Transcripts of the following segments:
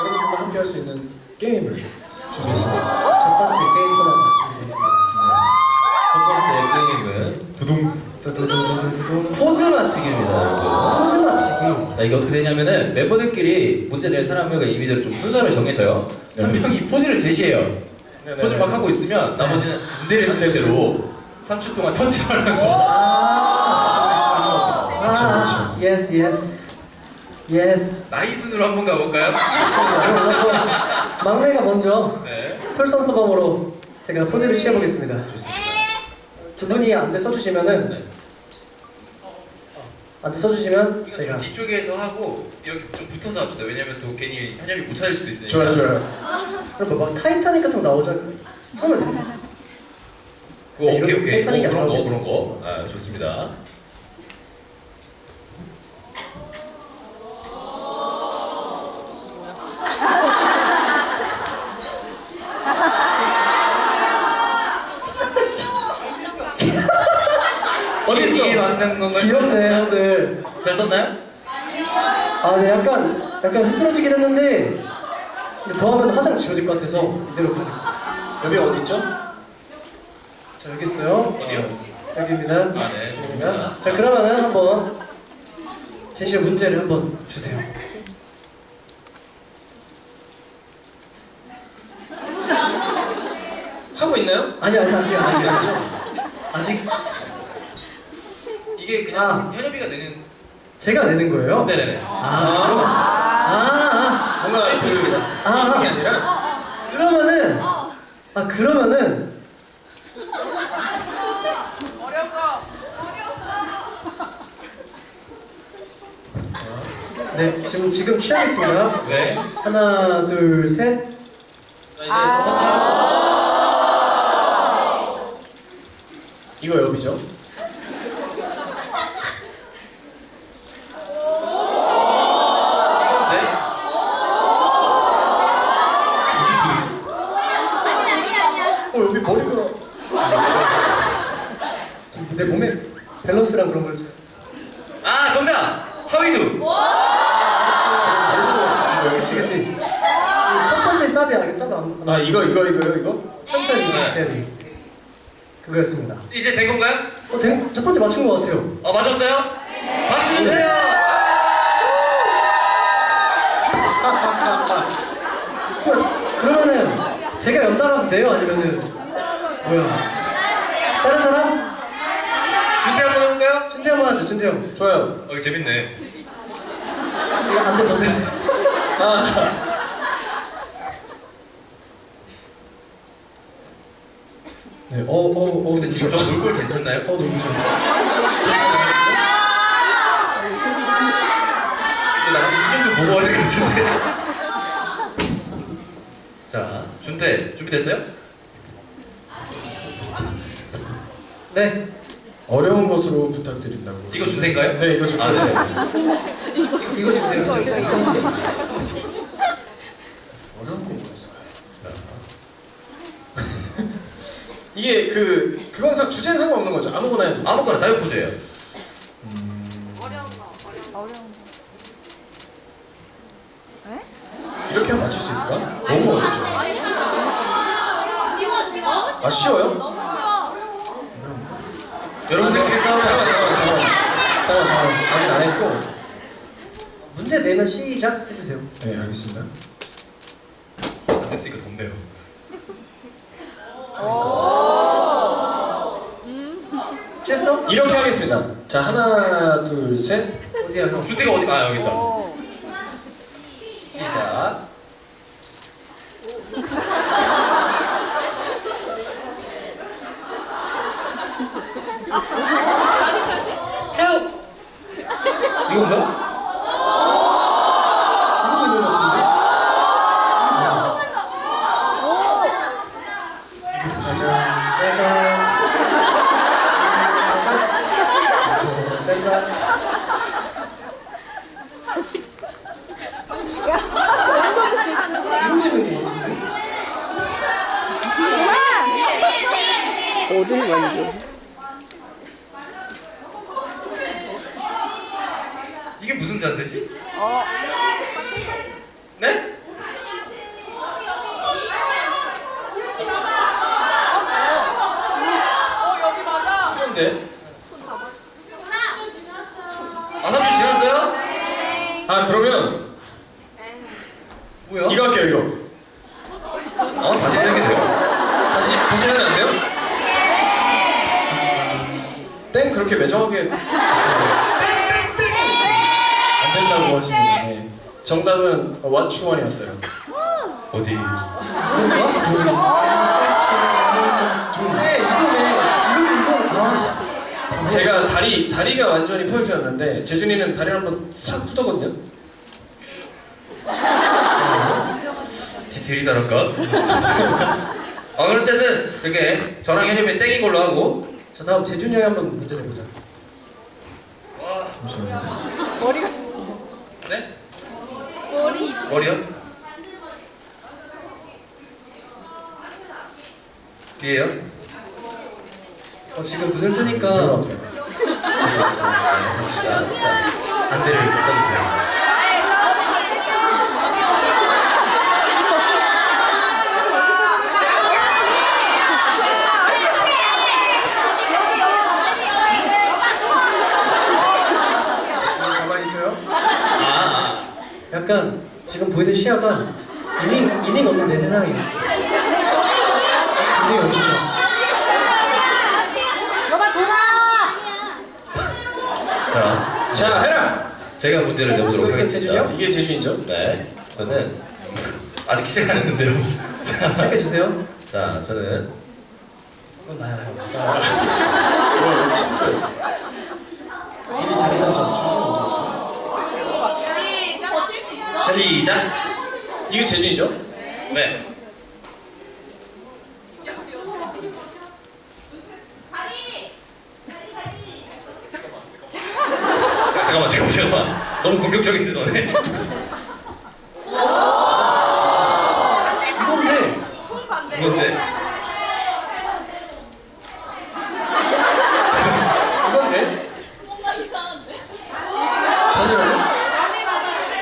여러분들과 함께 할 수 있는 게임을 준비했습니다. 첫 번째 게임 코너가 준비되어 첫 번째 게임은 두둥. 있습니다. 두두두두두두. 포즈 맞히기입니다. 여러분. 포즈 맞히기. 자 이게 어떻게 되냐면은 멤버들끼리 문제 낼 사람 과 이미지를 좀 순서를 정해서요. 한 명이 포즈를 제시해요. 네네. 포즈 막 하고 있으면 나머지는 반대를 쓴 채로 3초 동안 터치하면서 아, 아, 그쵸. 예스 예스. 예스. 나이 순으로 한번 가볼까요? 좋습니다. 그럼 막내가 먼저 네. 솔선수범으로 제가 포즈를 취해보겠습니다. 좋습니다. 두 분이 안대 써주시면은 네. 안대 써주시면 이거 제가 좀 뒤쪽에서 하고 이렇게 좀 붙어서 합시다. 왜냐면 또 괜히 현엽이 못 찾을 수도 있으니까. 좋아요, 좋아요. 그럼 뭐막 타이타닉 같은 거 나오죠? 하면 돼. 그거 네, 오케이 오케이. 어, 그런 거안 그런 거. 아 좋습니다. 어디 이게 있어? 맞는 건가요? 귀엽네 형들. 잘 썼나요? 아, 네, 약간 약간 흐트러지긴 했는데 근데 더 하면 화장 지워질 것 같아서 이대로 가야 될것 같아요. 여기 어디 있죠? 자 여기 있어요. 어디요? 여기입니다. 아, 네, 좋습니다. 자 그러면은 한번 제시의 문제를 한번 주세요. 하고 있나요? 아니 아니 아직 아직 아직 아직 이게 그냥 아. 현엽이가 내는. 제가 내는 거예요. 네네네. 아 그럼 아, 뭔가 그 아. 이게 아니라 아 그러면은 아 그러면은 네 지금 지금 취하겠습니다. 네. 하나 둘 셋. 자, 이제 터치하면서. 이거 여기죠? 이건데. 무슨 포즈? 어 여기 머리가 지금 내 몸에 밸런스랑 그런 걸 좀- 아 정답. 하위두. 그치 그치. 이첫 번째 쌉이 쌉이 안. 아 이거 이거 이거요 이거? 천천히 네. 스테디. 그거였습니다. 이제 된 건가요? 어, 된- 첫 번째 맞춘 것 같아요. 어 맞았어요? 박수 주세요. 그러면은 제가 연달아서 내요 아니면은 뭐야? 다른 사람? 준태 한번 해볼까요? 준태 한번 하죠. 준태 형. 좋아요. 어 이거 재밌네. 이거 안돼 보세요. 네. 어 어 어 근데 지금 저 놀골 괜찮나요? 어 너무 좋아. 괜찮아요 이거 나가서 수준 좀 보고 와야 될 것 같은데. 자, 준태 준비됐어요? 네. 어려운 것으로 부탁드린다고. 이거 준태인가요? 네 이거 저 아. 네. 이거 준태 형. 어려운 거 뭐였을까요? 자, 이게 그 그건 상 주제는 상관없는 거죠. 아무거나 해도. 아무거나 자유 포즈예요. 이렇게 하면 맞출 수 있을까? 너무 어렵죠. 아 쉬워요? 여러분들끼리 싸우자. 잠깐만 잠깐만 잠깐만 잠깐만 잠깐만 아직 안 했고. 문제 내면 시작 해주세요. 네 알겠습니다. 안 됐으니까 덥네요. 취 했어? 이렇게 하겠습니다. 자 하나 둘 셋. 어디야 형? 준태가 어디? 아 여기 있다. 시작. Help. 이건가? 이러고 있는 것 같은데? 짜잔 짜잔. 짠다. 이러고 있는 것 같은데? 어딜 만져? 이게 무슨 자세지? 어, 네? 같은데? 아 30초 지났어요? 아 그러면 뭐야? 이거 할게요 이거. 어 다시 해야 돼요? 다시 다시 하면 안 돼요? 땡 그렇게 매정하게 땡땡땡 안 된다고 하시는데 네. 정답은 왓추원이었어요. 어디? 네 이거네 이것도 이거 아 제가 다리 다리가 완전히 포인트였는데 재준이는 다리 를 한번 싹 푸더거든요. 디테일이 다를까? 아 그럼 어쨌든 이렇게 저랑 현엽이 땡인 걸로 하고 자 다음 재준이 형이 한번 문제 내보자 머리가 네? 머리 머리요? 뒤에요? 어 지금 눈을 뜨니까. 됐어 됐어. 자, 자 안대를 써주세요 가만히 있어요. 아, 약간 지금 보이는 시야가 이닝 이닝 없는 내 세상이에요 굉장히 어둡다 너가 돌아 자자 해라. 제가 문제를 내보도록 하겠습니다? 이게 재준이죠? 네 저는 아직 시작 안 했는데요 자, 시작해주세요 자 저는 이건 나야 형뭐 침투. 미리 자기 상점 시작 이게 재준이죠? 네 잠깐만 잠깐만 잠깐만. 너무 공격적인데 너네 이건데 이건데 이건데? 반대로?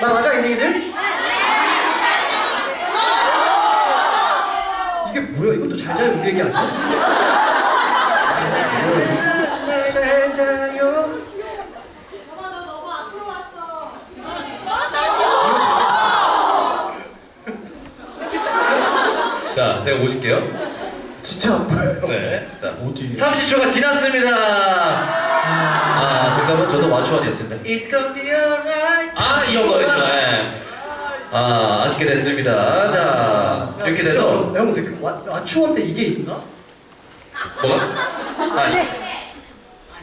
나 맞아 이닝이들? 이게 뭐야 이것도 잘 자요 우리 얘기 아니야? 잘 자요 자 제가 모실게요 진짜 안 보여요. 네 자 어디? 30초가 지났습니다 아 정답은 저도 마추원이었습니다 It's gonna be alright 아 이런 거였죠 네. 아 아쉽게 됐습니다 자 이렇게 진짜 돼서. 형 근데 그 와- 와추원 때 이게 있나? 뭐가? 아 이- 아,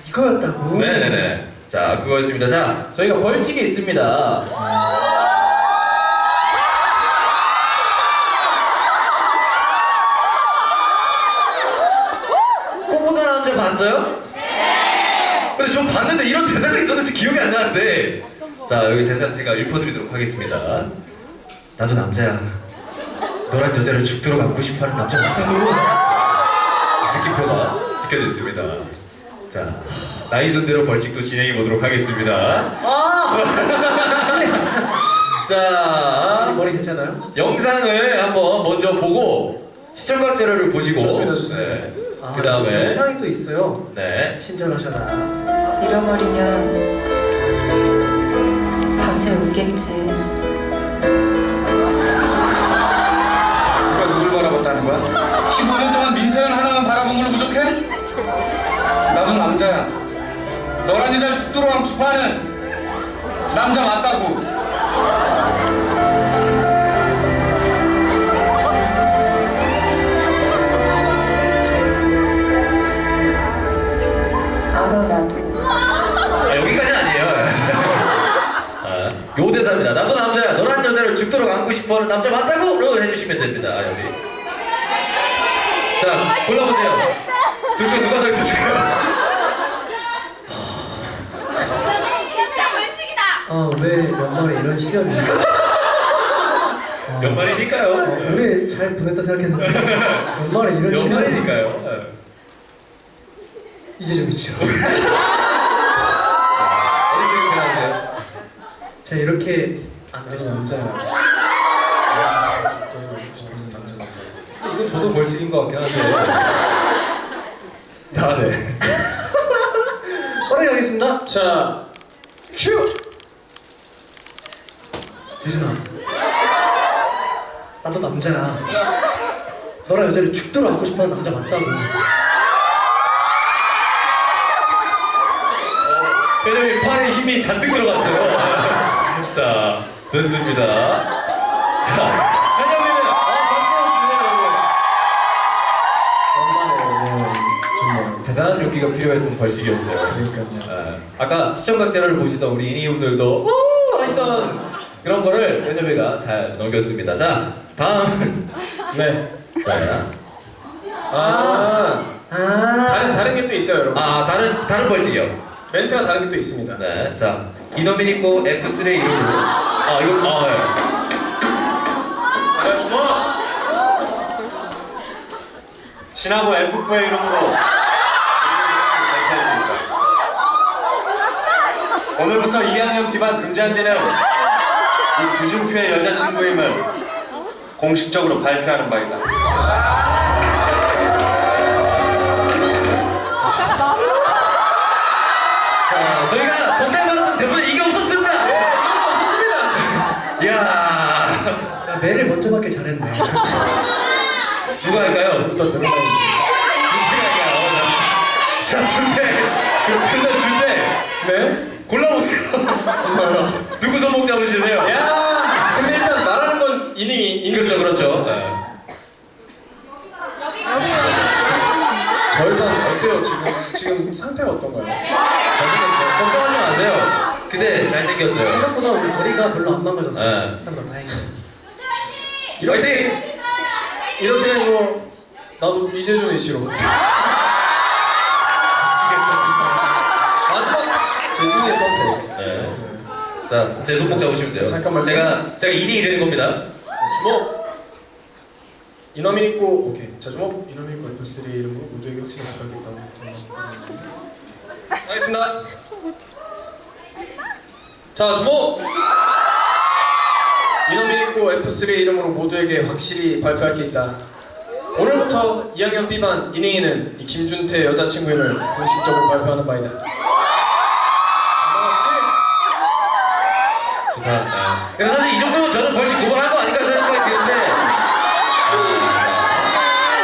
이거였다고? 네네네. 자, 그거였습니다. 자, 저희가 벌칙이 있습니다. 꽃보다 남자 봤어요? 네. 근데 전 봤는데 이런 대사가 있었는지 기억이 안 나는데. 자, 여기 대사 제가 읽어드리도록 하겠습니다. 나도 남자야. 너란 여자를 죽도록 안고 싶어하는 남자 맞다고. 느낌표가 지켜져 있습니다. 자, 나이 순대로 벌칙도 진행해 보도록 하겠습니다. 아! 자, 머리 괜찮아요? 영상을 한번 먼저 보고 시청각 자료를 보시고 좋습니다, 좋습니다. 네. 아, 그 다음에 영상이 또 있어요 네. 친절하셔라 잃어버리면 밤새 울겠지. 누가 누굴 바라봤다는 거야? 15년 동안 민서연 하나만 바라본 걸로 부족해? 나도 남자야. 너란 여자를 죽도록 하고 싶어하는 남자 맞다고. 여자를 죽도록 안고 싶어하는 남자 맞다고? 라고 해주시면 됩니다. 아, 여기. 자, 골라보세요. 둘 중에 누가 서 있어줄까요? 진짜 벌칙이다 아왜 연말에 이런 시련이 연말이니까요. 올해 잘 보냈다 생각했는데 연말에 이런 시련이 연말이니까요. 네. 이제 좀 있죠 어디 쪽에 편하세요? 자 이렇게 안 나도 됐어 남자야. 남자 남자. 이건 저도 벌칙인 것 같긴 한데. 아, 네. 빠르게 가겠습니다. 자, 큐! 재준아, 나도 남자야. 너랑 여자를 죽도록 안고 싶어하는 남자 맞다고. 왜냐면 팔에 힘이 잔뜩 들어갔어요. 자, 됐습니다. 자, 현영이는 아, 박수 한번 주세요, 엄마네, 좋네요. 여러분. 대단한 용기가 필요했던 벌칙이었어요. 그러니까요. 아, 아까 시청각제를 보시던 우리 이니분들도 오 하시던 그런 거를 현엽이가 잘 넘겼습니다. 자, 다음. 네. 자, 아, 아, 다른, 다른 게 또 있어요, 여러분. 아 다른 다른 벌칙이요. 멘트가 다른 게 또 있습니다. 네, 자 있고 F3의 이름으로. 아 이거 아 예. 야 주먹 신하부 F4의 이름으로 오늘부터 2학년 비반 금지한되는 이 규준표의 여자친구임을 공식적으로 발표하는 바이다 매를 먼저 받길 잘했네. 누가 할까요? 준태가 할까요? 자 준태 준태 준태 네? 골라보세요. 누구 손목 잡으실래요? 야, 근데 일단 말하는 건 이닝이, 이닝. 그렇죠 그렇죠. 자 저 일단 어때요, 지금? 지금 상태가 어떤가요? 잘생겼어요. 걱정하지 마세요. 근데 잘생겼어요. 생각보다 우리 거리가 별로 안 망가졌어. 네. 참나 다행이야. 화이팅! 이렇게 된 거, 나도 이재준이 싫어. 마지막 재준이의 선택. 네. 자, 제 손목 잡으시면 돼요. 자, 잠깐만요. 제가 제가 인이 되는 겁니다. 주먹 이너민 있고 오케이 자 주먹 이너민 있고 F3 이름으로 모두에게 확실히 바꿔야겠다고 하겠습니다 자 주먹 이너민 있고 F3 이름으로 모두에게 확실히 발표할 게 있다 오늘부터 2학년 B반 이닝이는 이 김준태 여자친구임을 공식적으로 발표하는 바이다? 좋다. 네. 근데 사실 이 정도면 저는 벌써 두번한거 아닌가 생각이 드는데. 아,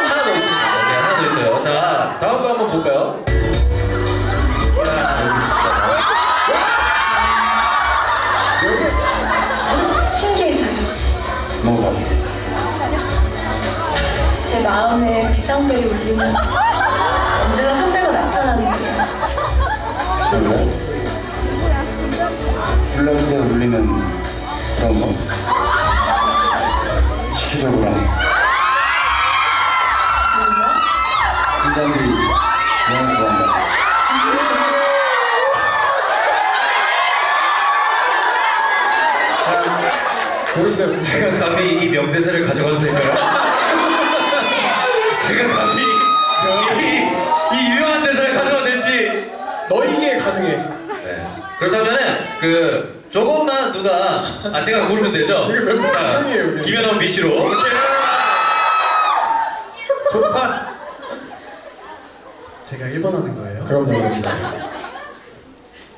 하나 더 있습니다 네, 하나 더 있어요. 자, 다음 거 한번 볼까요? 제 마음에 비상벨이 울리면 언제나 선배가 나타나는데요. 글쎄요 불렀는데 울리는 그런 거? 시키적으로 하는 긴장들이 영에서 한다. 고르세요. 제가 감히 이 명대사를 가져가도 될까요? 제가 감히 이, 이 유명한 대사를 가져가도 될지. 너에게 가능해 네. 그렇다면은 그 조금만 누가 아 제가 고르면 되죠? 이게 자, 사랑이에요, 이게. 김연원 미씨로. 좋다 제가 1번 하는 거예요. 그럼요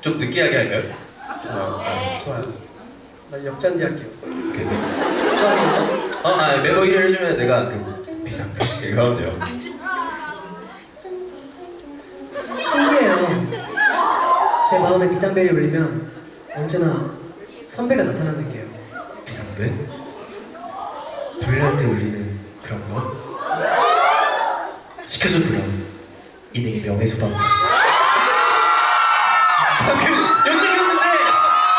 좀 느끼하게 할까요? 좋아요. 나 역잔디 할게요. 오케이. 역잔디 어, 아 멤버 1위를 해주면 내가 그 비상 돼요. 신기해요. 제 마음에 비상벨이 울리면 언제나 선배가 나타나는 게요. 비상대? 불날 때 울리는 그런 거? 시켜줘 그럼 인생의 명예소방. 방금 연적이었는데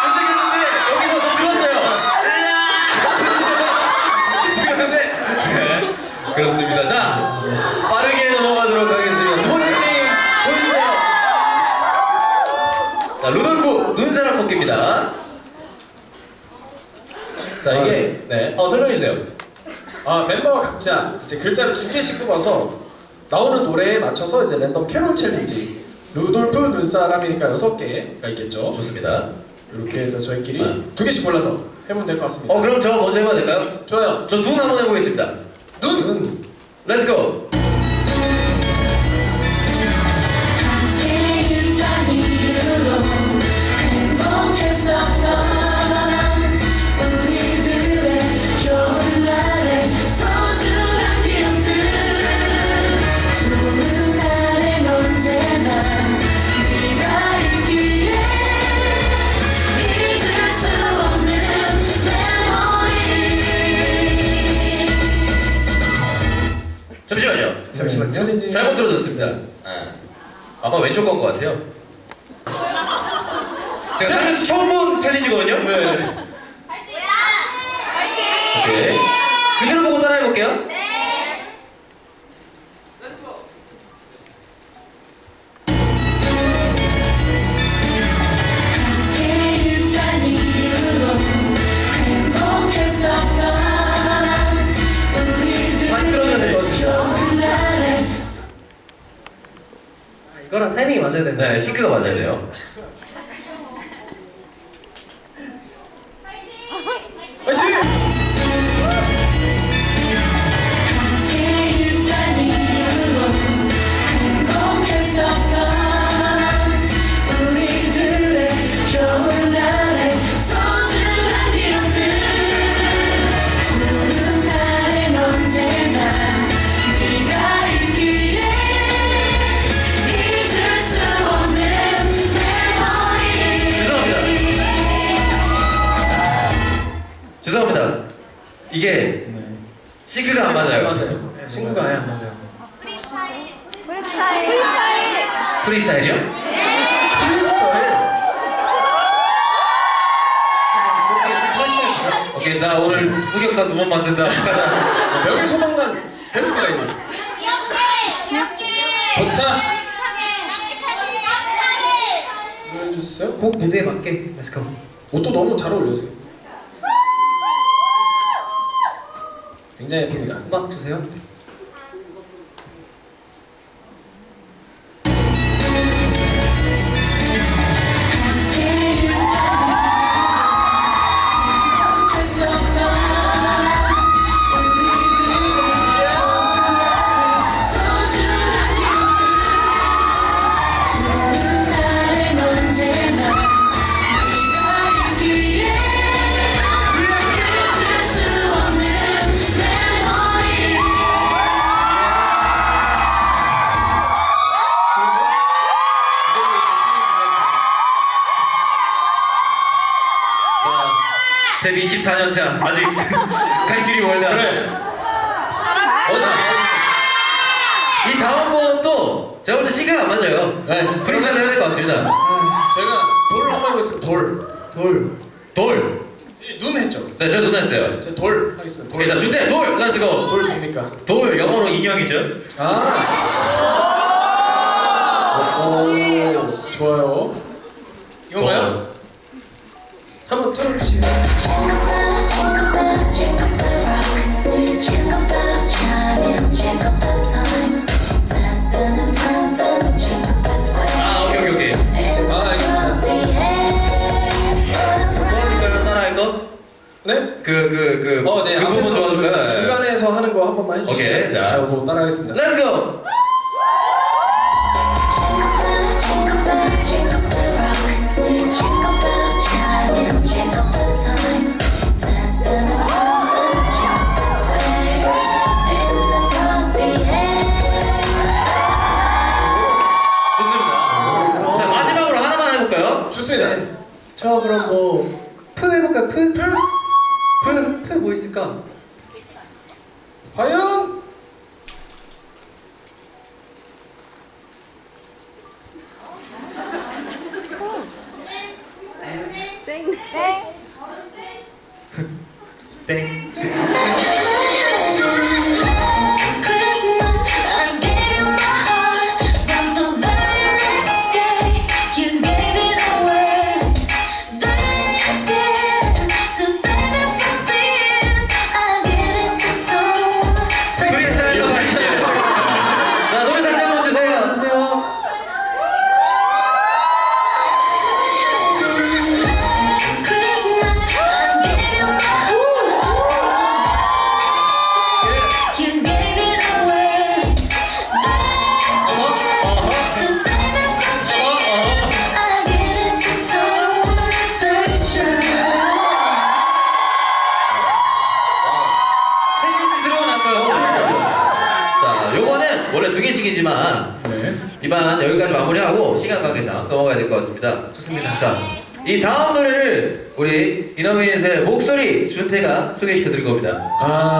연적이었는데 여기서 저 들었어요. 연적이었는데 네 그렇습니다. 자 빠르게 넘어가도록 하겠습니다. 두 번째 게임 보여주세요. 자 루돌프 눈사람 뽑기입니다. 자 이게 네 어 설명해 주세요. 아 멤버가 각자 이제 글자를 두 개씩 뽑아서 나오는 노래에 맞춰서 이제 랜덤 캐롤 챌린지 루돌프 눈사람이니까 여섯 개가 있겠죠 좋습니다. 이렇게 해서 저희끼리 네. 두 개씩 골라서 해보면 될 것 같습니다 어 그럼 저 먼저 해봐도 될까요? 좋아요 저 눈 한번 해보겠습니다. 눈 렛츠 고. 챌린지 잘못 들어줬습니다. 아, 아마 왼쪽 건 것 같아요. 제가 살면서 처음 본 챌린지거든요. 네. 오케이. 그대로 보고 따라해 볼게요. 아, 이거랑 타이밍이 맞아야 된다. 네, 싱크가 맞아야 돼요. 죄송합니다. 이게 싱크가 안 맞아요. 맞아요. 네, 친구가 아예 안 맞네요. 프리스타일이요? 프리스타일. 오케이, 나 오늘 흑역사 두 번 만든다. 가자. 명예 소방관 됐습니다 이거. 좋다. 뭐 해주세요. 곡 무대에 맞게 렛츠고. 옷도 너무 잘 어울려 지금. 굉장히 예쁩니다. 음악 주세요. 데뷔 24년 차 아직 갈 길이 멀다. 그래. 이 다음 것도 제가 볼때 싱크가 안 맞아요. 네. 프리스타일 해야 될 것 같습니다. 제가 돌 한번 해보겠습니다. 돌. 돌. 돌. 이눈 했죠. 네, 제가 눈 했어요. 제가 돌 하겠습니다. 오케이, 자, 준대 돌. 렛츠고. 돌 뭡니까? 돌 영어로 인형이죠. 아. 오, 좋아요. 이건가요? 어. 한번 Square. 아, 오케이, 오케이, 오케이. 아, air. 도와줄까요, 사나이 거? 네? 그, 그, 그, 어, 네. 그 부분 앞에서 도와줄까요? 그 중간에서 하는 거 한 번만 해주시면. 오케이, 자. 자, 그거 따라하겠습니다. 렛 저 그럼 뭐푸 해볼까요? 푸? 푸? 푸? 푸뭐 있을까? 과연? 땡. 땡. 여기까지 마무리하고 시간 관계상 넘어가야 될 것 같습니다. 좋습니다. 자, 이 다음 노래를 우리 이너미닛의 목소리 준태가 소개시켜 드릴 겁니다. 아.